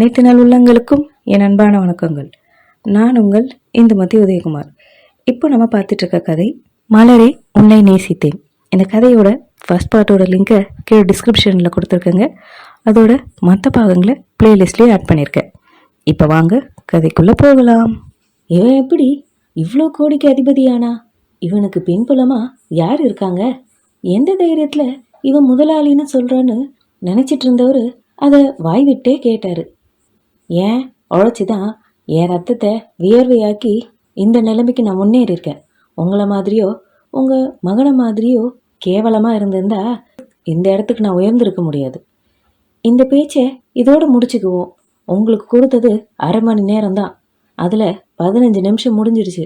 அனைத்து நாள் உள்ளங்களுக்கும் என் அன்பான வணக்கங்கள். நான் உங்கள் இந்துமதி உதயகுமார். இப்போ நம்ம பார்த்துட்டு இருக்க கதை மலரே உன்னை நேசித்தேன். இந்த கதையோட ஃபர்ஸ்ட் பார்ட்டோட லிங்கை கீழே டிஸ்கிரிப்ஷனில் கொடுத்துருக்கேங்க. அதோட மற்ற பாகங்களை பிளேலிஸ்ட்லேயே ஆட் பண்ணியிருக்கேன். இப்போ வாங்க கதைக்குள்ளே போகலாம். இவன் எப்படி இவ்வளோ கோடிக்கு அதிபதியானா? இவனுக்கு பின்புலமாக யார் இருக்காங்க? எந்த தைரியத்தில் இவன் முதலாளின்னு சொல்கிறான்னு நினச்சிட்டு இருந்தவர் அதை வாய் விட்டே கேட்டார். ஏன்? உழைச்சி தான் என் ரத்தத்தை வியர்வையாக்கி இந்த நிலைமைக்கு நான் முன்னேறியிருக்கேன். உங்களை மாதிரியோ உங்கள் மகனை மாதிரியோ கேவலமாக இருந்திருந்தா இந்த இடத்துக்கு நான் உயர்ந்திருக்க முடியாது. இந்த பேச்சை இதோட முடிச்சுக்குவோம். உங்களுக்கு கொடுத்தது அரை மணி நேரம் தான் அதில் பதினஞ்சு நிமிஷம் முடிஞ்சிடுச்சு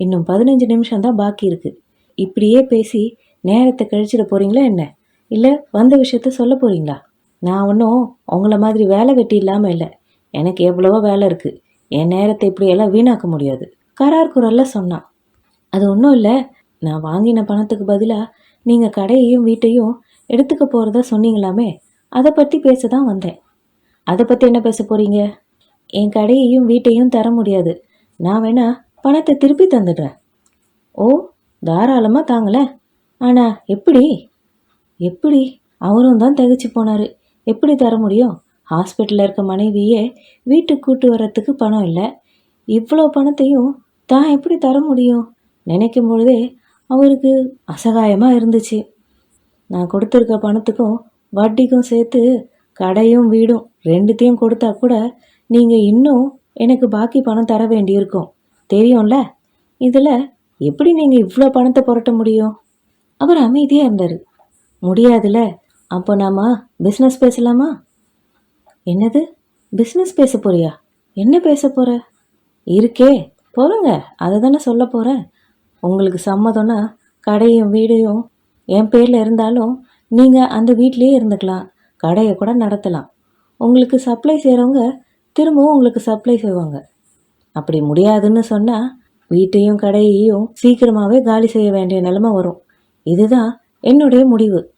இன்னும் பதினஞ்சு நிமிஷம் தான் பாக்கி இருக்குது இப்படியே பேசி நேரத்தை கழிச்சிட போகிறீங்களா என்ன? இல்லை வந்த விஷயத்த சொல்ல போகிறீங்களா நான் ஒன்றும் உங்களை மாதிரி வேலை வெட்டி இல்லாமல் இல்லை. எனக்கு எவ்வளவோ வேலை இருக்குது என் நேரத்தை இப்படியெல்லாம் வீணாக்க முடியாது. கரார் குரல்ல சொன்னான். அது ஒன்றும் இல்லை. நான் வாங்கின பணத்துக்கு பதிலாக நீங்கள் கடையையும் வீட்டையும் எடுத்துக்க போகிறதா சொன்னீங்களாமே? அதை பற்றி பேச தான் வந்தேன். அதை பற்றி என்ன பேச போகிறீங்க என் கடையையும் வீட்டையும் தர முடியாது. நான் வேணா பணத்தை திருப்பி தந்துடுறேன். ஓ தாராளமாக தாங்களேன் ஆனால் எப்படி? எப்படி? அவரும் தான் தகச்சு போனார். எப்படி தர முடியும்? ஹாஸ்பிட்டலில் இருக்க மனைவியே வீட்டுக்கு கூட்டு வர்றதுக்கு பணம் இல்லை. இவ்வளோ பணத்தையும் தான் எப்படி தர முடியும்? நினைக்கும் பொழுதே அவருக்கு அசகாயமாக இருந்துச்சு. நான் கொடுத்துருக்க பணத்துக்கும் வட்டிக்கும் சேர்த்து கடையும் வீடும் ரெண்டுத்தையும் கொடுத்தா கூட நீங்கள் இன்னும் எனக்கு பாக்கி பணம் தர வேண்டியிருக்கும். தெரியும்ல? இதில் எப்படி நீங்கள் இவ்வளோ பணத்தை புரட்ட முடியும்? அவர் அமைதியாக இருந்தார். முடியாதுல்ல அப்போ நாம பிஸ்னஸ் பேசலாமா? என்னது? பிஸ்னஸ் பேச போறியா? என்ன பேச போற? இருக்கே போருங்க அதை தானே சொல்ல போகிறேன் உங்களுக்கு சம்மதம்னா கடையும் வீடையும் என் பேரில் இருந்தாலும் நீங்கள் அந்த வீட்லேயே இருந்துக்கலாம். கடையை கூட நடத்தலாம். உங்களுக்கு சப்ளை செய்கிறவங்க திரும்பவும் உங்களுக்கு சப்ளை செய்வாங்க. அப்படி முடியாதுன்னு சொன்னால் வீட்டையும் கடையையும் சீக்கிரமாகவே காலி செய்ய வேண்டிய நிலைமை வரும். இதுதான் என்னுடைய முடிவு.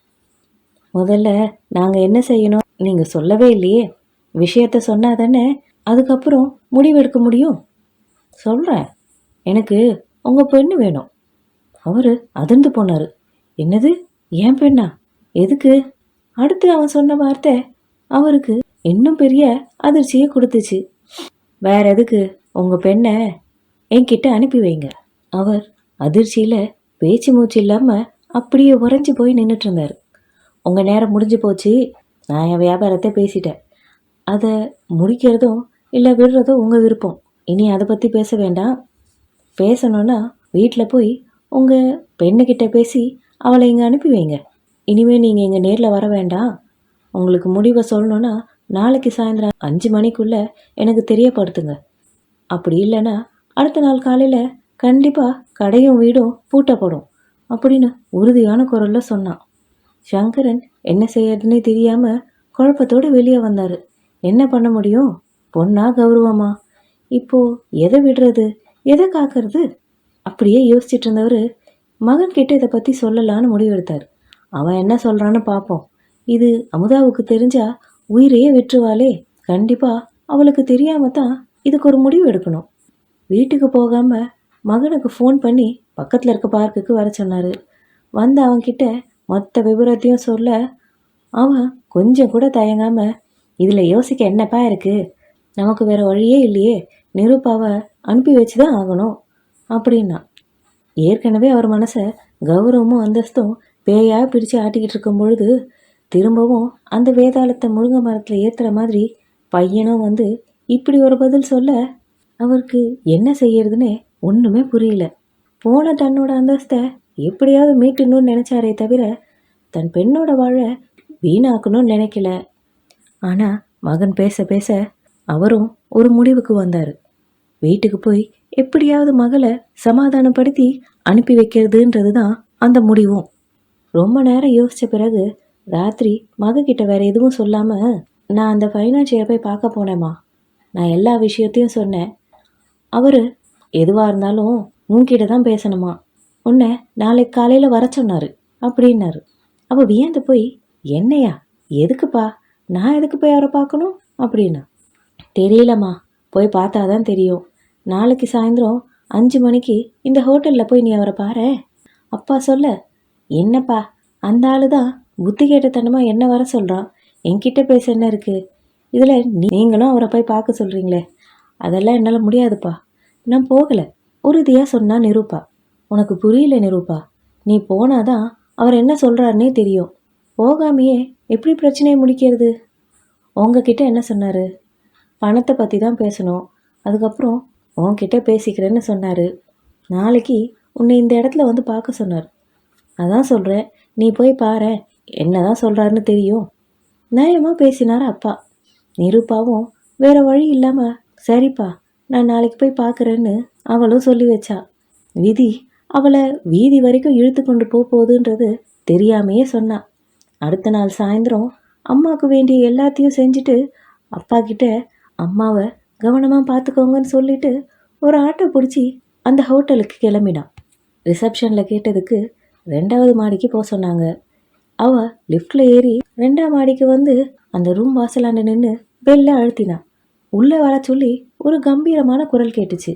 முதல்ல நாங்கள் என்ன செய்யணும்? நீங்கள் சொல்லவே இல்லையே. விஷயத்த சொன்னா தானே அதுக்கப்புறம் முடிவெடுக்க முடியும்? சொல்கிறேன் எனக்கு உங்கள் பெண்ணு வேணும். அவர் அதிர்ந்து போனார். என்னது? ஏன் பெண்ணா? எதுக்கு? அடுத்து அவன் சொன்ன வார்த்தை அவருக்கு இன்னும் பெரிய அதிர்ச்சியை கொடுத்துச்சு. வேற எதுக்கு? உங்கள் பெண்ணை என்கிட்ட அனுப்பி வைங்க. அவர் அதிர்ச்சியில் பேச்சு மூச்சு இல்லாமல் அப்படியே உறைஞ்சி போய் நின்றுட்டு இருந்தார். உங்கள் நேரம் முடிஞ்சு போச்சு. நான் என் வியாபாரத்தை பேசிட்டேன். அதை முடிக்கிறதும் இல்லை விடுறதும் உங்கள் விருப்பம். இனி அதை பற்றி பேச வேண்டாம். பேசணுன்னா வீட்டில் போய் உங்கள் பெண்ணுக்கிட்ட பேசி அவளை இங்கே அனுப்பி வைங்க. இனிமேல் நீங்கள் இங்கே நேரில் வர வேண்டாம். உங்களுக்கு முடிவை சொல்லணுன்னா நாளைக்கு சாயந்தரம் அஞ்சு மணிக்குள்ளே எனக்கு தெரியப்படுத்துங்க. அப்படி இல்லைன்னா அடுத்த நாள் காலையில் கண்டிப்பாக கடையும் வீடும் பூட்டப்படும் அப்படின்னு உறுதியான குரலில் சொன்னான். சங்கரன் என்ன செய்யறதுன்னே தெரியாமல் குழப்பத்தோடு வெளியே வந்தார். என்ன பண்ண முடியும்? பொண்ணா கௌரவமா? இப்போ எதை விடுறது? எதை காக்கிறது? அப்படியே யோசிச்சுட்டு இருந்தவர் மகன்கிட்ட இதை பற்றி சொல்லலான்னு முடிவெடுத்தார். அவன் என்ன சொல்கிறான்னு பார்ப்போம் இது அமுதாவுக்கு தெரிஞ்சா உயிரையே விட்டுருவாளே. கண்டிப்பாக அவளுக்கு தெரியாமல் தான் இதுக்கு ஒரு முடிவு எடுக்கணும். வீட்டுக்கு போகாமல் மகனுக்கு ஃபோன் பண்ணி பக்கத்தில் இருக்க பார்க்குக்கு வர சொன்னார். வந்து அவன்கிட்ட மொத்த விவரத்தையும் சொல்ல அவன் கொஞ்சம் கூட தயங்காமல் இதில் யோசிக்க என்னப்பா இருக்குது நமக்கு வேறு வழியே இல்லையே. நிரூபாவை அனுப்பி வச்சு தான் ஆகணும். அப்படின்னா ஏற்கனவே அவர் மனசை கௌரவமும் அந்தஸ்தும் பேயாக பிடிச்சு ஆட்டிக்கிட்டு இருக்கும் பொழுது திரும்பவும் அந்த வேதாளத்தை முருங்கை மரத்தில் ஏற்றுற மாதிரி பையனும் வந்து இப்படி ஒரு பதில் சொல்ல அவருக்கு என்ன செய்யறதுன்னே ஒன்றுமே புரியல. போன தன்னோட அந்தஸ்தை எப்படியாவது மீட்டணும்னு நினச்சாரே தவிர தன் பெண்ணோட வாழ வீணாக்கணும்னு நினைக்கல. ஆனால் மகன் பேச பேச அவரும் ஒரு முடிவுக்கு வந்தார். வீட்டுக்கு போய் எப்படியாவது மகளை சமாதானப்படுத்தி அனுப்பி வைக்கிறதுன்றது தான் அந்த முடிவும். ரொம்ப நேரம் யோசித்த பிறகு ராத்திரி மகக்கிட்ட வேற எதுவும் சொல்லாமல் நான் அந்த ஃபைனான்சியரை போய் பார்க்க போனேம்மா. நான் எல்லா விஷயத்தையும் சொன்னேன். அவர் எதுவாக இருந்தாலும் உன்கிட்ட தான் பேசணுமா? உன்னை நாளைக்கு காலையில் வர சொன்னார். அப்படின்னாரு. அப்போ வியந்து போய் என்னையா? எதுக்குப்பா? நான் எதுக்கு போய் அவரை பார்க்கணும்? அப்படின்னா. தெரியலம்மா. போய் பார்த்தா தான் தெரியும். நாளைக்கு சாயந்தரம் அஞ்சு மணிக்கு இந்த ஹோட்டலில் போய் நீ அவரை பாரு. அப்பா சொல்ல என்னப்பா அந்த ஆள் தான் புத்தி கேட்டத்தனமாக என்ன வர சொல்கிறான் என்கிட்ட பேச என்ன இருக்குது இதில் நீங்களும் அவரை போய் பார்க்க சொல்கிறீங்களே அதெல்லாம் என்னால் முடியாதுப்பா. நான் போகலை. உறுதியாக சொன்னால் நிரூபா. உனக்கு புரியல நிரூபா. நீ போனாதான் அவர் என்ன சொல்கிறாருன்னே தெரியும். போகாமையே எப்படி பிரச்சனையை முடிக்கிறது? உங்ககிட்ட என்ன சொன்னார்? பணத்தை பற்றி தான் பேசணும். அதுக்கப்புறம் உன்கிட்ட பேசிக்கிறேன்னு சொன்னார். நாளைக்கு உன்னை இந்த இடத்துல வந்து பார்க்க சொன்னார். அதான் சொல்கிறேன் நீ போய் பாரு என்ன தான் சொல்கிறாருன்னு தெரியும் நியாயமாக பேசினார் அப்பா. நிருப்பாவும் வேறு வழி இல்லாமல் சரிப்பா நான் நாளைக்கு போய் பார்க்குறேன்னு அவளும் சொல்லி வச்சா. விதி அவளை வீதி வரைக்கும் இழுத்து கொண்டு போகுதுன்றது தெரியாமையே சொன்னா. அடுத்த நாள் சாயந்தரம் அம்மாவுக்கு வேண்டிய எல்லாத்தையும் செஞ்சுட்டு அப்பா கிட்ட அம்மாவை கவனமாக பார்த்துக்கோங்கன்னு சொல்லிட்டு ஒரு ஆட்டோ பிடிச்சி அந்த ஹோட்டலுக்கு கிளம்பினான். ரிசப்ஷனில் கேட்டதுக்கு ரெண்டாவது மாடிக்கு போக சொன்னாங்க. அவ லிஃப்டில் ஏறி ரெண்டாம் மாடிக்கு வந்து அந்த ரூம் வாசலாண்டு நின்று பெல்ல அழுத்தினான் உள்ளே வர சொல்லி ஒரு கம்பீரமான குரல் கேட்டுச்சு.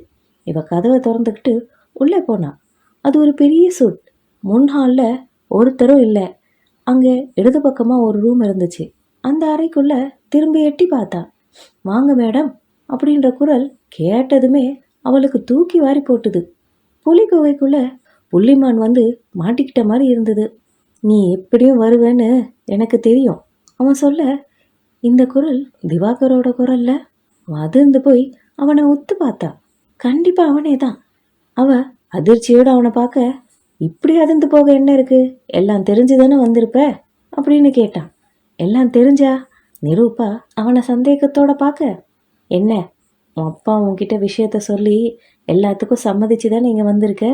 இவ கதவை திறந்துக்கிட்டு உள்ளே போனான் அது ஒரு பெரிய சூட். முன் ஹாலில் ஒருத்தரும் இல்லை. அங்கே இடது பக்கமாக ஒரு ரூம் இருந்துச்சு. அந்த அறைக்குள்ளே திரும்பி எட்டி பார்த்தா வாங்க மேடம் அப்படின்ற குரல் கேட்டதுமே அவளுக்கு தூக்கி வாரி போட்டுது. புலி புள்ளிமான் வந்து மாட்டிக்கிட்ட மாதிரி இருந்தது. நீ எப்படியும் வருவேன்னு எனக்கு தெரியும் அவன் சொல்ல இந்த குரல் திவாகரோட குரல்ல. அதிர்ந்து போய் அவனை ஒத்து பார்த்தா கண்டிப்பாக அவனே தான் அவ அதிர்ச்சியோடு அவனை பார்க்க இப்படி அதிர்ந்து போக என்ன இருக்கு? எல்லாம் தெரிஞ்சுதானே வந்திருப்ப? அப்படின்னு கேட்டான். எல்லாம் தெரிஞ்சா நிரூபா அவனை சந்தேகத்தோட பார்க்க என்ன உன் அப்பா உன்கிட்ட விஷயத்த சொல்லி எல்லாத்துக்கும் சம்மதிச்சு தானே இங்கே வந்திருக்க?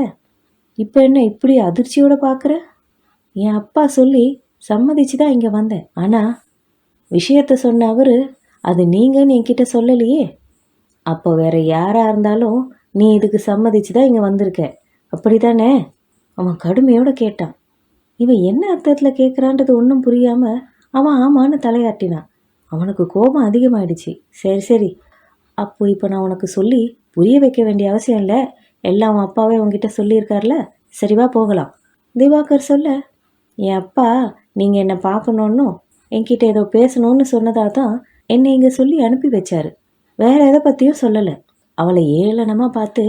இப்போ என்ன இப்படி அதிர்ச்சியோட பார்க்குற என் அப்பா சொல்லி சம்மதிச்சு தான் இங்கே வந்தேன். ஆனால் விஷயத்த சொன்ன அவர் அது நீங்கன்னு என்கிட்ட சொல்லலையே. அப்போ வேற யாராக இருந்தாலும் நீ இதுக்கு சம்மதிச்சு தான் இங்கே வந்திருக்க. அப்படி தானே அவன் கடுமையோட கேட்டான். இவன் என்ன அர்த்தத்தில் கேட்குறான்றது ஒன்றும் புரியாமல் அவன் ஆமான்னு தலையாட்டினான். அவனுக்கு கோபம் அதிகமாயிடுச்சு. சரி சரி. அப்போ இப்போ நான் உனக்கு சொல்லி புரிய வைக்க வேண்டிய அவசியம் இல்லை. எல்லாம் அவன் அப்பாவே உன்கிட்ட சொல்லியிருக்கார்ல? சரிவா போகலாம். திவாகர் சொல்ல என் அப்பா நீங்கள் என்னை பார்க்கணுன்னும் என்கிட்ட ஏதோ பேசணும்னு சொன்னதாக தான் என்னை இங்கே சொல்லி அனுப்பி வச்சாரு. வேற எதை பற்றியும் சொல்லலை. அவளை ஏளனமாக பார்த்து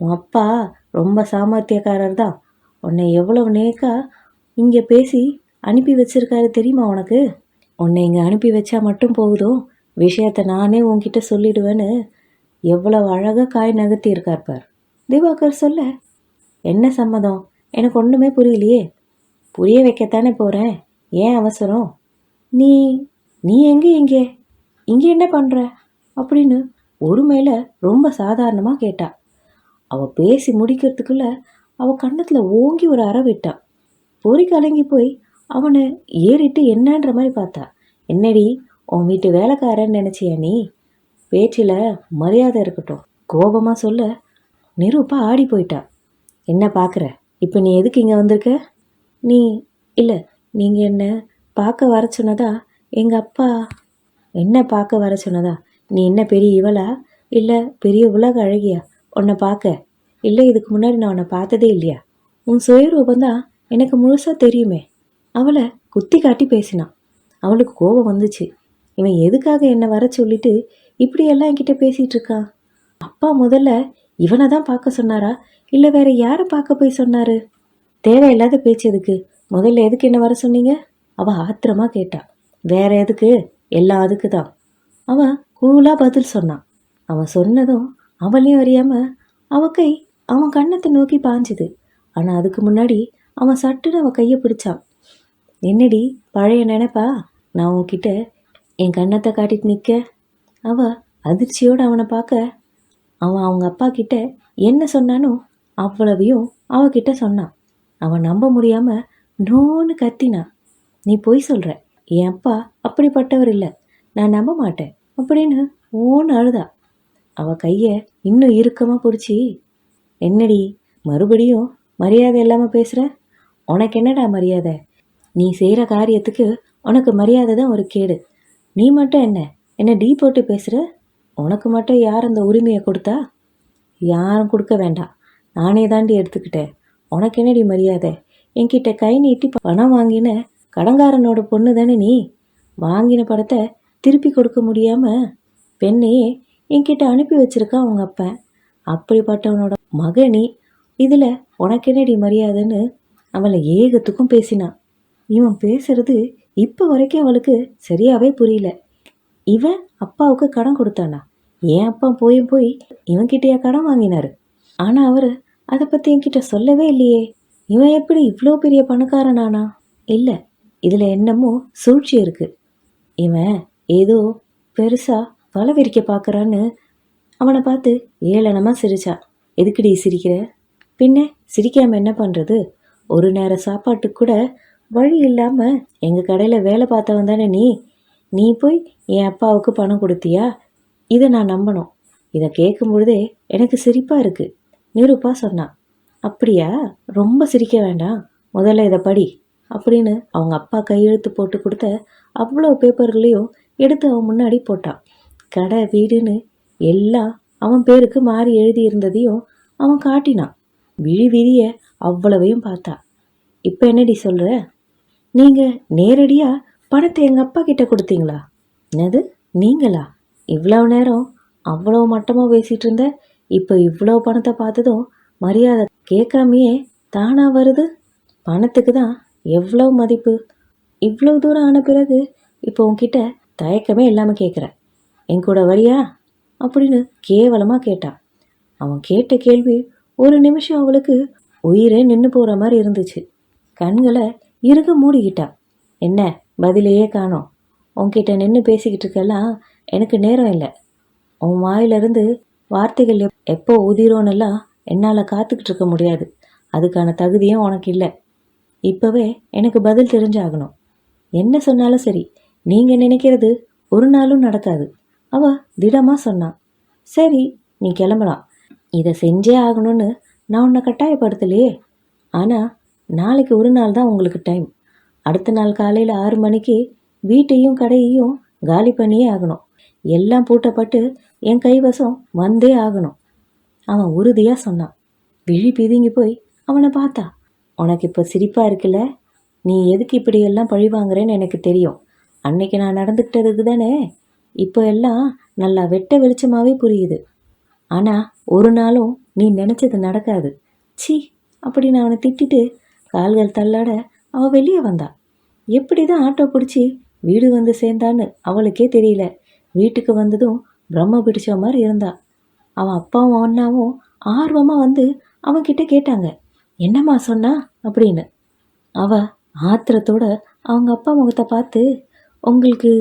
உன் அப்பா ரொம்ப சாமர்த்தியக்காரர் தான். உன்னை எவ்வளவு நேக்கா இங்கே பேசி அனுப்பி வச்சிருக்காரு தெரியுமா உனக்கு? உன்னை இங்கே அனுப்பி வச்சா மட்டும் போகுதோ விஷயத்த நானே உன்கிட்ட சொல்லிடுவேன்னு எவ்வளவு அழகாக காய் நகர்த்தி இருக்கார் பார். திவாகர் சொல்ல என்ன சம்மதம்? எனக்கு ஒன்றுமே புரியலையே. புரிய வைக்கத்தானே போகிறேன் ஏன் அவசரம்? நீ நீ எங்கே இங்கே? இங்கே என்ன பண்ணுற அப்படின்னு ஒரு மேலே ரொம்ப சாதாரணமாக கேட்டா. அவள் பேசி முடிக்கிறதுக்குள்ளே அவள் கன்னத்தில் ஓங்கி ஒரு அற விட்டான் பொறி கலங்கி போய் அவனை ஏறிட்டு என்னன்ற மாதிரி பார்த்தா. என்னடி உன் வீட்டு வேலைக்காரன்னு நினச்சியா நீ? பேச்சில் மரியாதை இருக்கட்டும். கோபமாக சொல்ல நிரூப்பா ஆடி போயிட்டா. என்ன பார்க்குற இப்போ நீ எதுக்கு இங்கே வந்திருக்க? நீ இல்லை நீங்கள் என்ன பார்க்க வர சொன்னதா? எங்கள் அப்பா என்ன பார்க்க வர சொன்னதா? நீ என்ன பெரிய இவளா? இல்லை பெரிய உலக அழகியா? உன்னை பார்க்க இல்லை இதுக்கு முன்னாடி நான் உன்னை பார்த்ததே இல்லையா? உன் சுயரூபம் தான் எனக்கு முழுசாக தெரியுமே. அவளை குத்தி காட்டி பேசினான். அவளுக்கு கோபம் வந்துச்சு. இவன் எதுக்காக என்னை வர சொல்லிட்டு இப்படியெல்லாம் என்கிட்ட பேசிகிட்டு இருக்கான் அப்பா முதல்ல இவனை தான் பார்க்க சொன்னாரா? இல்லை வேற யாரை பார்க்க போய் சொன்னாரு? தேவையில்லாத பேச்சு எதுக்கு? முதல்ல எதுக்கு என்ன வர சொன்னீங்க? அவள் ஆத்திரமா கேட்டான் வேற எதுக்கு? எல்லாம் அதுக்கு தான். அவன் கூலாக பதில் சொன்னான். அவன் சொன்னதும் அவளையும் அறியாமல் அவ கை அவன் கண்ணத்தை நோக்கி பாஞ்சுது ஆனால் அதுக்கு முன்னாடி அவன் சட்டுன்னு அவன் கையை பிடிச்சான். என்னடி பழைய நினைப்பா? நான் உன்கிட்ட என் கண்ணத்தை காட்டிட்டு நிற்க அவ அதிர்ச்சியோடு அவனை பார்க்க அவன் அவங்க அப்பா கிட்ட என்ன சொன்னானோ அவ்வளவையும் அவகிட்ட சொன்னான். அவன் நம்ப முடியாமல் நோன்னு கத்தினான். நீ பொய் சொல்கிற என் அப்பா அப்படிப்பட்டவர் இல்லை. நான் நம்ப மாட்டேன். அப்படின்னு ஓன்னு அழுதா. அவள் கையை இன்னும் இறுக்கமாக பிடிச்சி என்னடி மறுபடியும் மரியாதை இல்லாமல் பேசுகிற உனக்கு என்னடா மரியாதை? நீ செய்கிற காரியத்துக்கு உனக்கு மரியாதை தான் ஒரு கேடு. நீ மட்டும் என்ன? என்ன டீ போட்டு பேசுகிற உனக்கு மட்டும் யார் அந்த உரிமையை கொடுத்தா? யாரும் கொடுக்க வேண்டாம். நானே தாண்டி எடுத்துக்கிட்டேன். உனக்கு என்னடி மரியாதை? என்கிட்ட கை நீட்டி பணம் வாங்கின கடங்காரனோட பொண்ணு தானே நீ? வாங்கின படத்தை திருப்பி கொடுக்க முடியாமல் பெண்ணையே என்கிட்ட அனுப்பி வச்சிருக்கா அவங்க அப்பன் அப்படிப்பட்டவனோட மகனி இதில் உனக்கு என்னடி மரியாதைன்னு அவளை ஏகத்துக்கும் பேசினான் இவன் பேசுறது இப்போ வரைக்கும் அவளுக்கு சரியாகவே புரியல. இவன் அப்பாவுக்கு கடன் கொடுத்தானா? என் அப்பா போய் போய் இவன்கிட்டயா கடன் வாங்கினாரு? ஆனால் அவர் அதை பற்றி என்கிட்ட சொல்லவே இல்லையே. இவன் எப்படி இவ்வளோ பெரிய பணக்காரனானா? இல்லை இதில் என்னமோ சூழ்ச்சி இருக்குது இவன் ஏதோ பெருசாக வளவிரிக்க பார்க்குறான்னு அவனை பார்த்து ஏளனமாக சிரிச்சா. எதுக்குடி சிரிக்கிற? பின்ன சிரிக்காம என்ன பண்ணுறது ஒரு நேர சாப்பாட்டுக்கு கூட வழி இல்லாமல் எங்கள் கடையில் வேலை பார்த்தவன் தானே நீ? நீ போய் என் அப்பாவுக்கு பணம் கொடுத்தியா? இதை நான் நம்பணும். இதை கேட்கும் பொழுதே எனக்கு சிரிப்பாக இருக்குது நிருப்பா சொன்னான் அப்படியா? ரொம்ப சிரிக்க வேண்டாம். முதல்ல இதை படி. அப்படின்னு அவங்க அப்பா கையெழுத்து போட்டு கொடுத்த அவ்வளோ பேப்பர்களையும் எடுத்து அவன் முன்னாடி போட்டான். கடை வீடுன்னு எல்லாம் அவன் பேருக்கு மாறி எழுதியிருந்ததையும் அவன் காட்டினான். விழி விரிய அவ்வளவையும் பார்த்தா. இப்போ என்னடி சொல்கிற நீங்கள் நேரடியாக பணத்தை எங்கள் அப்பா கிட்ட கொடுத்தீங்களா? என்னது நீங்களா? இவ்வளவு நேரம் அவ்வளோ மட்டமாக பேசிகிட்டு இருந்த இப்போ இவ்வளோ பணத்தை பார்த்ததும் மரியாதை கேட்காமையே தானாக வருது? பணத்துக்கு தான் எவ்வளோ மதிப்பு? இவ்வளோ தூரம் ஆன பிறகு இப்போ உன்கிட்ட தயக்கமே இல்லாமல் கேட்குற என் கூட வரியா? அப்படின்னு கேவலமாக கேட்டான் அவன் கேட்ட கேள்வி ஒரு நிமிஷம் அவளுக்கு உயிரே நின்று போகிற மாதிரி இருந்துச்சு. கண்களை இறுக மூடிக்கிட்டா. என்ன பதிலையே காணோம். உன்கிட்ட நின்று பேசிக்கிட்டு இருக்கெல்லாம் எனக்கு நேரம் இல்லை. உன் வாயிலிருந்து வார்த்தைகள் எப் எப்போ உதிரோன்னெல்லாம் என்னால் காத்துக்கிட்டு இருக்க முடியாது. அதுக்கான தகுதியும் உனக்கு இல்லை. இப்போவே எனக்கு பதில் தெரிஞ்சாகணும். என்ன சொன்னாலும் சரி நீங்கள் நினைக்கிறது ஒரு நாளும் நடக்காது. அவ திடமாக சொன்னான் சரி நீ கிளம்பலாம் இதை செஞ்சே ஆகணும்னு நான் உன்னை கட்டாயப்படுத்தலையே. ஆனால் நாளைக்கு ஒரு நாள் தான் உங்களுக்கு டைம். அடுத்த நாள் காலையில் ஆறு மணிக்கு வீட்டையும் கடையையும் காலி பண்ணியே ஆகணும். எல்லாம் பூட்டப்பட்டு என் கைவசம் வந்தே ஆகணும். அவன் உறுதியாக சொன்னான் விழி பிதுங்கி போய் அவனை பார்த்தா. உனக்கு இப்போ சிரிப்பாக இருக்குல்ல? நீ எதுக்கு இப்படியெல்லாம் பழி வாங்குறேன்னு எனக்கு தெரியும். அன்னைக்கு நான் நடந்துக்கிட்டதுக்கு தானே இப்போ எல்லாம் நல்லா வெட்ட வெளிச்சமாகவே புரியுது. ஆனால் ஒரு நாளும் நீ நினச்சது நடக்காது. சி அப்படின்னு அவனை திட்டிட்டு கால்கள் தள்ளாட அவள் வெளியே வந்தா. எப்படி தான் ஆட்டோ பிடிச்சி வீடு வந்து சேர்ந்தான்னு அவளுக்கே தெரியல. வீட்டுக்கு வந்ததும் பிரம்ம பிடிச்ச மாதிரி இருந்தா. அவன் அப்பாவும் அண்ணாவும் ஆர்வமாக வந்து அவன்கிட்ட கேட்டாங்க. என்னம்மா சொன்னா? அப்படின்னு. அவ ஆத்திரத்தோட அவங்க அப்பா முகத்தை பார்த்து உங்களுக்கு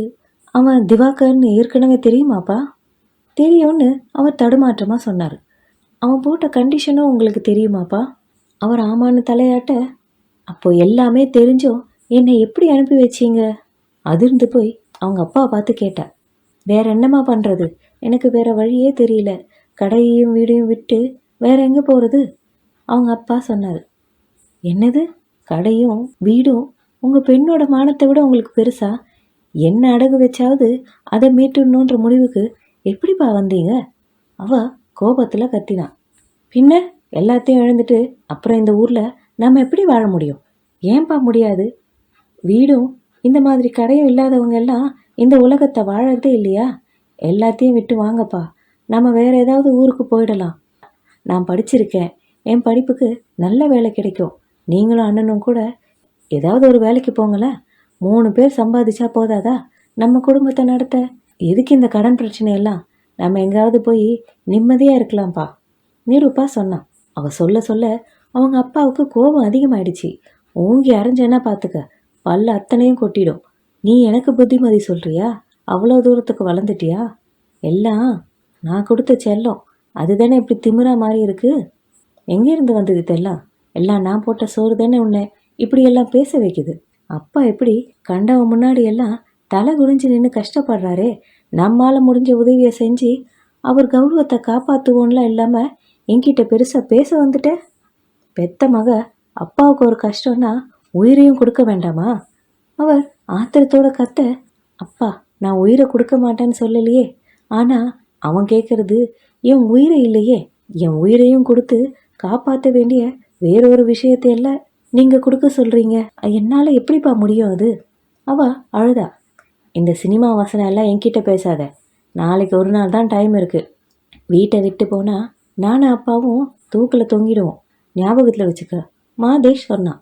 அவன் திவாகர்னு ஏற்கனவே தெரியுமாப்பா? தெரியும்னு அவர் தடுமாற்றமாக சொன்னார். அவன் போட்ட கண்டிஷனும் உங்களுக்கு தெரியுமாப்பா? அவர் ஆமான்னு தலையாட்ட அப்போ எல்லாமே தெரிஞ்சும் என்னை எப்படி அனுப்பி வச்சீங்க? அதிர்ந்து போய் அவங்க அப்பாவை பார்த்து கேட்டா வேற என்னம்மா பண்ணுறது எனக்கு வேற வழியே தெரியல. கடையையும் வீடையும் விட்டு வேற எங்கே போகிறது அவங்க அப்பா சொன்னார் என்னது? கடையும் வீடும் உங்கள் பெண்ணோட மானத்தை விட உங்களுக்கு பெருசா? என்ன அடகு வச்சாவது அதை மீட்டுடணுன்ற முடிவுக்கு எப்படிப்பா வந்தீங்க? அவ கோபத்தில் கத்தினான் பின்ன எல்லாத்தையும் இழந்துட்டு அப்புறம் இந்த ஊரில் நம்ம எப்படி வாழ முடியும்? ஏன்பா முடியாது? வீடும் இந்த மாதிரி கடையும் இல்லாதவங்க எல்லாம் இந்த உலகத்தை வாழறதே இல்லையா? எல்லாத்தையும் விட்டு வாங்கப்பா. நம்ம வேற ஏதாவது ஊருக்கு போயிடலாம். நான் படிச்சிருக்கேன். என் படிப்புக்கு நல்ல வேலை கிடைக்கும். நீங்களும் அண்ணனும் கூட ஏதாவது ஒரு வேலைக்கு போங்களேன். மூணு பேர் சம்பாதிச்சா போதாதா? நம்ம குடும்பத்தை நடத்த. எதுக்கு இந்த கடன் பிரச்சனை எல்லாம் நம்ம எங்கேயாவது போய் நிம்மதியாக இருக்கலாம்ப்பா நிருப்பா சொன்னான். அவள் சொல்ல சொல்ல அவங்க அப்பாவுக்கு கோபம் அதிகமாயிடுச்சு. ஓங்கி அரைஞ்சேன்னா பார்த்துக்க பல்ல அத்தனையும் கொட்டிடும். நீ எனக்கு புத்திமதி சொல்றியா? அவ்வளோ தூரத்துக்கு வளர்ந்துட்டியா? எல்லாம் நான் கொடுத்த செல்லம். அதுதானே இப்படி திமிரா மாதிரி இருக்கு? எங்கேருந்து வந்தது இதெல்லாம்? எல்லாம் நான் போட்ட சோறு தானே உன்னை இப்படியெல்லாம் பேச வைக்குது? அப்பா எப்படி கண்டவன் முன்னாடி எல்லாம் தலை குனிஞ்சு நின்று கஷ்டப்படுறாரே. நம்மால் முடிஞ்ச உதவியை செஞ்சு அவர் கௌரவத்தை காப்பாற்றுவோன்லாம் இல்லாமல் என்கிட்ட பெருசாக பேச வந்துட்ட? பெத்த மக அப்பாவுக்கு ஒரு கஷ்டம்னா உயிரையும் கொடுக்க வேண்டாமா? அவர் ஆத்திரத்தோட கத்த அப்பா நான் உயிரை கொடுக்க மாட்டேன்னு சொல்லலையே. ஆனால் அவன் கேட்குறது என் உயிரை இல்லையே. என் உயிரையும் கொடுத்து காப்பாற்ற வேண்டிய வேறொரு விஷயத்தையெல்லாம் நீங்கள் கொடுக்க சொல்கிறீங்க என்னால் எப்படிப்பா முடியும் அது? அவ அழுதா. இந்த சினிமா வசனம் எல்லாம் என்கிட்ட பேசாத. நாளைக்கு ஒரு நாள் தான் டைம் இருக்குது வீட்டை விட்டு போனால் நானும் அப்பாவும் தூக்கில் தொங்கிடுவோம். ஞாபகத்தில் வச்சுக்க. மாதேஷ் சொன்னான்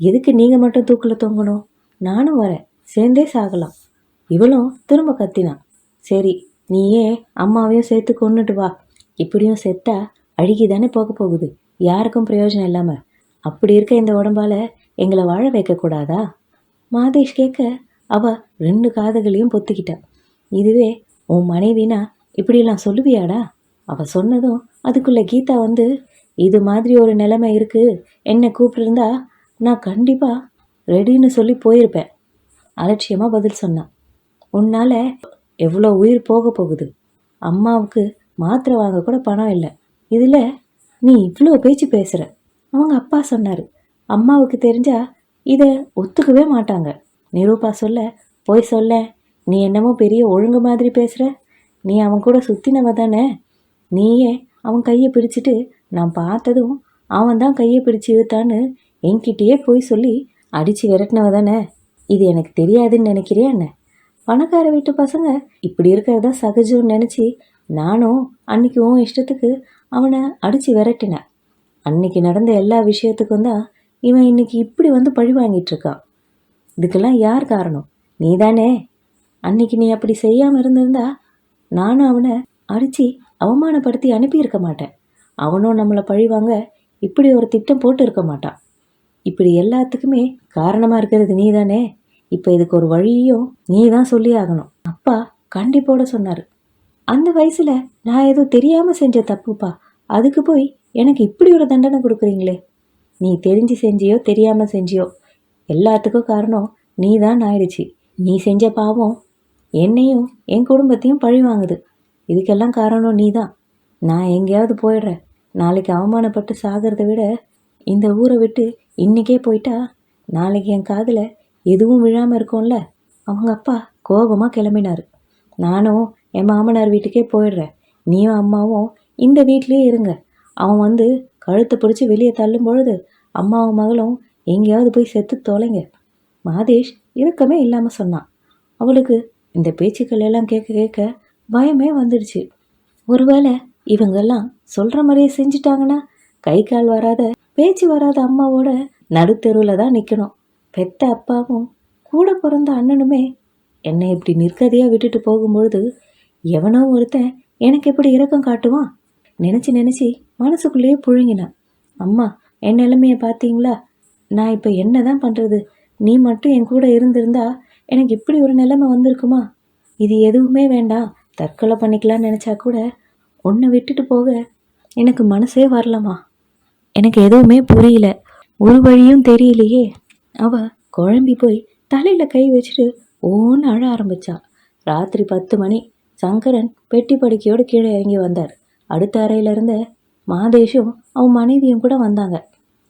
எதுக்கு நீங்கள் மட்டும் தூக்கில் தொங்கணும்? நானும் வரேன். சேர்ந்தே சாகலாம். இவளும் திரும்ப கத்தினான் சரி நீயே அம்மாவையும் சேர்த்து கொண்டுட்டு வா. இப்படியும் செத்தா அழுகி தானே போக போகுது. யாருக்கும் பிரயோஜனம் இல்லாமல் அப்படி இருக்க இந்த உடம்பால் எங்களை வாழ வைக்கக்கூடாதா மாதேஷ் கேட்க அவ ரெண்டு காதுகளையும் பொத்திக்கிட்டா. இதுவே உன் மனைவினா இப்படியெல்லாம் சொல்லுவியாடா? அவள் சொன்னதும் அதுக்குள்ளே கீதா வந்து இது மாதிரி ஒரு நிலைமை இருக்கு. என்னை கூப்பிட்டுருந்தா நான் கண்டிப்பாக ரெடின்னு சொல்லி போயிருப்பேன். அலட்சியமாக பதில் சொன்னான். உன்னால் எவ்வளோ உயிர் போக போகுது? அம்மாவுக்கு மாத்திரை வாங்க கூட பணம் இல்லை. இதில் நீ இவ்வளோ பேச்சு பேசுகிற அவங்க அப்பா சொன்னார். அம்மாவுக்கு தெரிஞ்சா இதை ஒத்துக்கவே மாட்டாங்க. நிரூபா சொல்ல போய் சொல்ல நீ என்னமோ பெரிய ஒழுங்கு மாதிரி பேசுகிற நீ அவன் கூட சுத்தினவ தானே. நீயே அவன் கையை பிடிச்சிட்டு நான் பார்த்ததும் அவன் தான் கையை பிடிச்சி இழுத்தான்னு என்கிட்டயே போய் சொல்லி அடித்து விரட்டினவ தானே. இது எனக்கு தெரியாதுன்னு நினைக்கிறியா என்ன? பணக்கார வீட்டு பசங்க இப்படி இருக்கிறதா சகஜம்னு நினச்சி நானும் அன்னைக்கு உன் இஷ்டத்துக்கு அவனை அடித்து விரட்டினேன். அன்னைக்கு நடந்த எல்லா விஷயத்துக்கும் தான் இவன் இன்னைக்கு இப்படி வந்து பழி வாங்கிட்டு இருக்கான். இதுக்கெல்லாம் யார் காரணம்? நீ தானே அன்னைக்கு நீ அப்படி செய்யாமல் இருந்திருந்தா நானும் அவனை அடித்து அவமானப்படுத்தி அனுப்பியிருக்க மாட்டேன். அவனும் நம்மளை பழி வாங்க இப்படி ஒரு திட்டம் போட்டு இருக்க மாட்டான். இப்படி எல்லாத்துக்குமே காரணமாக இருக்கிறது நீ தானே இப்போ இதுக்கு ஒரு வழியும் நீ தான் சொல்லி ஆகணும். அப்பா கண்டிப்போட சொன்னார். அந்த வயசில் நான் ஏதோ தெரியாமல் செஞ்ச தப்புப்பா. அதுக்கு போய் எனக்கு இப்படி ஒரு தண்டனை கொடுக்குறீங்களே? நீ தெரிஞ்சு செஞ்சியோ தெரியாமல் செஞ்சியோ எல்லாத்துக்கும் காரணம் நீ தான் ஆயிடுச்சு. நீ செஞ்ச பாவம் என்னையும் என் குடும்பத்தையும் பழி வாங்குது. இதுக்கெல்லாம் காரணம் நீ தான் நான் எங்கேயாவது போயிடுறேன். நாளைக்கு அவமானப்பட்டு சாகிறத விட இந்த ஊரை விட்டு இன்றைக்கே போயிட்டா நாளைக்கு என் காதில் எதுவும் விழாமல் இருக்கும்ல? அவங்க அப்பா கோபமாக கிளம்பினார். நானும் என் மாமனார் வீட்டுக்கே போயிடுறேன். நீயும் அம்மாவும் இந்த வீட்லேயே இருங்க. அவன் வந்து கழுத்தை பிடிச்சி வெளியே தள்ளும் பொழுது அம்மாவும் மகளும் எங்கேயாவது போய் செத்து தொலைங்க. மாதேஷ் இறக்கமே இல்லாமல் சொன்னான். அவளுக்கு இந்த பேச்சுக்கள் எல்லாம் கேட்க கேட்க பயமே வந்துடுச்சு. ஒருவேளை இவங்கெல்லாம் சொல்கிற மாதிரியே செஞ்சிட்டாங்கன்னா கை கால் வராத பேச்சு வராத அம்மாவோட நடுத்தெருவில் தான் நிற்கணும் பெத்த அப்பாவும் கூட பிறந்த அண்ணனுமே என்னை இப்படி நிற்கதையாக விட்டுட்டு போகும்பொழுது எவனோ ஒருத்தன் எனக்கு எப்படி இரக்கம் காட்டுவான்? நினச்சி நினச்சி மனசுக்குள்ளேயே புழுங்கினான். அம்மா என் நிலைமையை பார்த்தீங்களா? நான் இப்போ என்ன தான் பண்ணுறது நீ மட்டும் என் கூட இருந்திருந்தா எனக்கு இப்படி ஒரு நிலைமை வந்திருக்குமா? இது எதுவுமே வேண்டாம். தற்கொலை பண்ணிக்கலாம்னு நினச்சா கூட உன்னை விட்டுட்டு போக எனக்கு மனசே வரலம்மா. எனக்கு எதுவுமே புரியல. ஒரு வழியும் தெரியலையே. அவ குழம்பி போய் தலையில் கை வச்சுட்டு ஓன்னு அழ ஆரம்பிச்சா. ராத்திரி பத்து மணி. சங்கரன் பெட்டி படுக்கையோடு கீழே இறங்கி வந்தார். அடுத்த அறையிலேருந்து மாதேஷும் அவன் மனைவியும் கூட வந்தாங்க.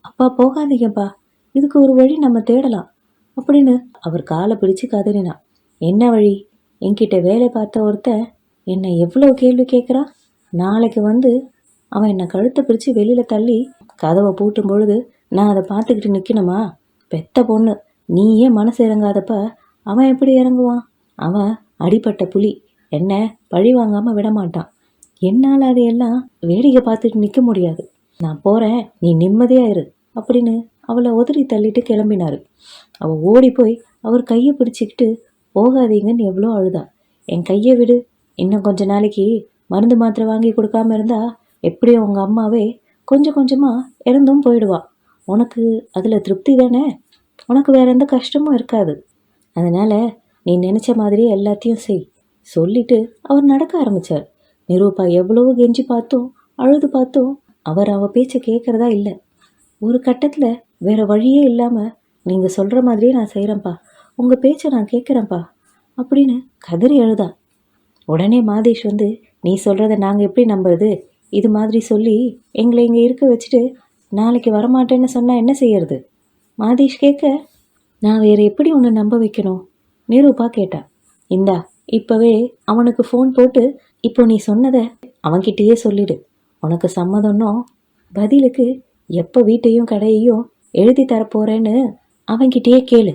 அப்பா போகாதீங்கப்பா. இதுக்கு ஒரு வழி நம்ம தேடலாம் அப்படின்னு அவர் காலை பிடிச்சு கதறினான். என்ன வழி? என்கிட்ட வேலை பார்த்த ஒருத்தன் என்னை எவ்வளோ கேள்வி கேட்குறான்? நாளைக்கு வந்து அவன் என்னை கழுத்தை பிடிச்சி வெளியில் தள்ளி கதவை பூட்டும் பொழுது நான் அதை பார்த்துக்கிட்டு நிற்கணுமா பெத்த பொண்ணு நீயே மனசு இறங்காதப்ப அவன் எப்படி இறங்குவான்? அவன் அடிப்பட்ட புலி என்ன பழி வாங்காமல் விட மாட்டான் என்னால் அதையெல்லாம் வேடிக்கை பார்த்துட்டு நிற்க முடியாது. நான் போகிறேன் நீ நிம்மதியாக இரு அப்படின்னு அவளை உதறி தள்ளிட்டு கிளம்பினாரு. அவள் ஓடி போய் அவர் கையை பிடிச்சிக்கிட்டு போகாதீங்கன்னு எவ்வளோ அழுதா. என் கையை விடு. இன்னும் கொஞ்ச நாளைக்கு மருந்து மாத்திரை வாங்கி கொடுக்காம இருந்தா எப்படி உங்கள் அம்மாவே கொஞ்சம் கொஞ்சமாக இறந்தும் போயிடுவா. உனக்கு அதில் திருப்தி தானே? உனக்கு வேற எந்த கஷ்டமும் இருக்காது. அதனால் நீ நினச்ச மாதிரியே எல்லாத்தையும் செய் சொல்லிட்டு அவர் நடக்க ஆரம்பிச்சார். நிரூபா எவ்வளவோ கெஞ்சி பார்த்தும் அழுது பார்த்தும் அவர் அவ பேச்சை கேட்குறதா இல்லை. ஒரு கட்டத்தில் வேற வழியே இல்லாமல் நீங்கள் சொல்கிற மாதிரியே நான் செய்கிறேன்ப்பா உங்கள் பேச்சை நான் கேட்குறேன்ப்பா அப்படின்னு கதறி அழுதா. உடனே மாதேஷ் வந்து நீ சொல்கிறத நாங்கள் எப்படி நம்புறது? இது மாதிரி சொல்லி எங்களை இங்கே இருக்க வச்சுட்டு நாளைக்கு வரமாட்டேன்னு சொன்னால் என்ன செய்யறது? மாதேஷ் கேட்க நான் வேறு எப்படி உன்னை நம்ப வைக்கணும்? நிரூபா கேட்டா இந்தா இப்போவே அவனுக்கு ஃபோன் போட்டு இப்போ நீ சொன்னதை அவன்கிட்டயே சொல்லிடு. உனக்கு சம்மதம்னோ பதிலுக்கு எப்போ வீட்டையும் கடையையும் எழுதி தரப்போறேன்னு அவன்கிட்டயே கேளு.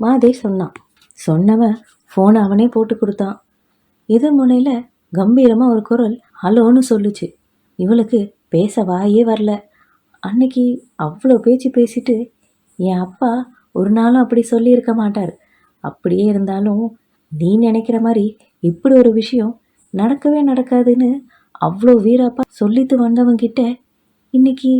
மாதே சொன்னான். சொன்னவன் ஃபோனை அவனே போட்டு கொடுத்தான். எதிர் முனையில் கம்பீரமாக ஒரு குரல் ஹலோன்னு சொல்லுச்சு. இவளுக்கு பேச வாயே வரல. அன்னைக்கு அவ்வளோ பேச்சு பேசிட்டு என் அப்பா ஒரு நாளும் அப்படி சொல்லியிருக்க மாட்டார். அப்படியே இருந்தாலும் நீ நினைக்கிற மாதிரி இப்படி ஒரு விஷயம் நடக்கவே நடக்காதுன்னு அவ்வளோ வீராப்பா சொல்லிட்டு வந்தவங்கிட்ட இன்னைக்கு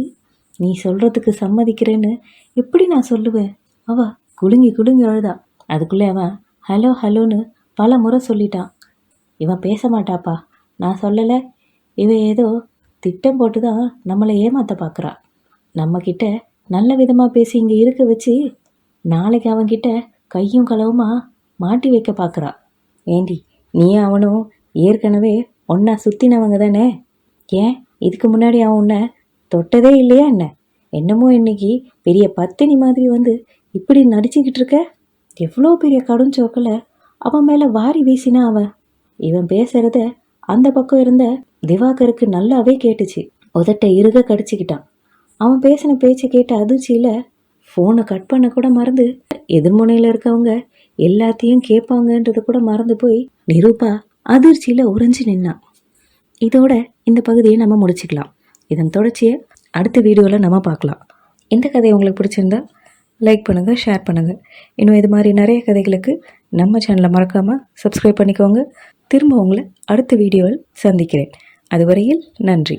நீ சொல்கிறதுக்கு சம்மதிக்கிறேன்னு எப்படி நான் சொல்லுவேன்? அவ குலுங்கி குலுங்கி அழுதா. அதுக்குள்ளே அவன் ஹலோ ஹலோன்னு பல முறை சொல்லிட்டான். இவன் பேச மாட்டாப்பா. நான் சொல்லலை. இவன் ஏதோ திட்டம் போட்டு தான் நம்மளை ஏமாற்ற பார்க்குறா நம்மக்கிட்ட நல்ல விதமாக பேசி இங்கே இருக்க வச்சு நாளைக்கு அவன்கிட்ட கையும் களவுமா மாட்டி வைக்க பார்க்குறா ஏண்டி நீ அவனும் ஏற்கனவே ஒன்றா சுற்றினவங்க தானே? ஏன் இதுக்கு முன்னாடி அவன் உன்னை தொட்டதே இல்லையா என்ன? என்னமோ இன்னைக்கு பெரிய பத்தினி மாதிரி வந்து இப்படி நடிச்சுக்கிட்டு இருக்க? எவ்வளோ பெரிய கடுஞ்சோக்கில் அவன் மேலே வாரி வீசினா அவன்? இவன் பேசுகிறத அந்த பக்கம் இருந்த திவாகருக்கு நல்லாவே கேட்டுச்சு. உதட்ட இருக கடிச்சிக்கிட்டான். அவன் பேசின பேச்சை கேட்ட அதிர்ச்சியில் ஃபோனை கட் பண்ண கூட மறந்து எதிர்முனையில் இருக்கவங்க எல்லாத்தையும் கேட்பாங்கன்றத கூட மறந்து போய் நிரூபா அதிர்ச்சியில் உறைஞ்சு நின்னான் இதோட இந்த பகுதியை நம்ம முடிச்சுக்கலாம். இதன் தொடர்ச்சியை அடுத்த வீடியோவில் நம்ம பார்க்கலாம். இந்த கதை உங்களுக்கு பிடிச்சிருந்தா லைக் பண்ணுங்கள் ஷேர் பண்ணுங்கள் இன்னும் இது மாதிரி நிறைய கதைகளுக்கு நம்ம சேனலை மறக்காமல் சப்ஸ்கிரைப் பண்ணிக்கோங்க. திரும்ப உங்களை அடுத்த வீடியோவில் சந்திக்கிறேன். அதுவரையில் நன்றி.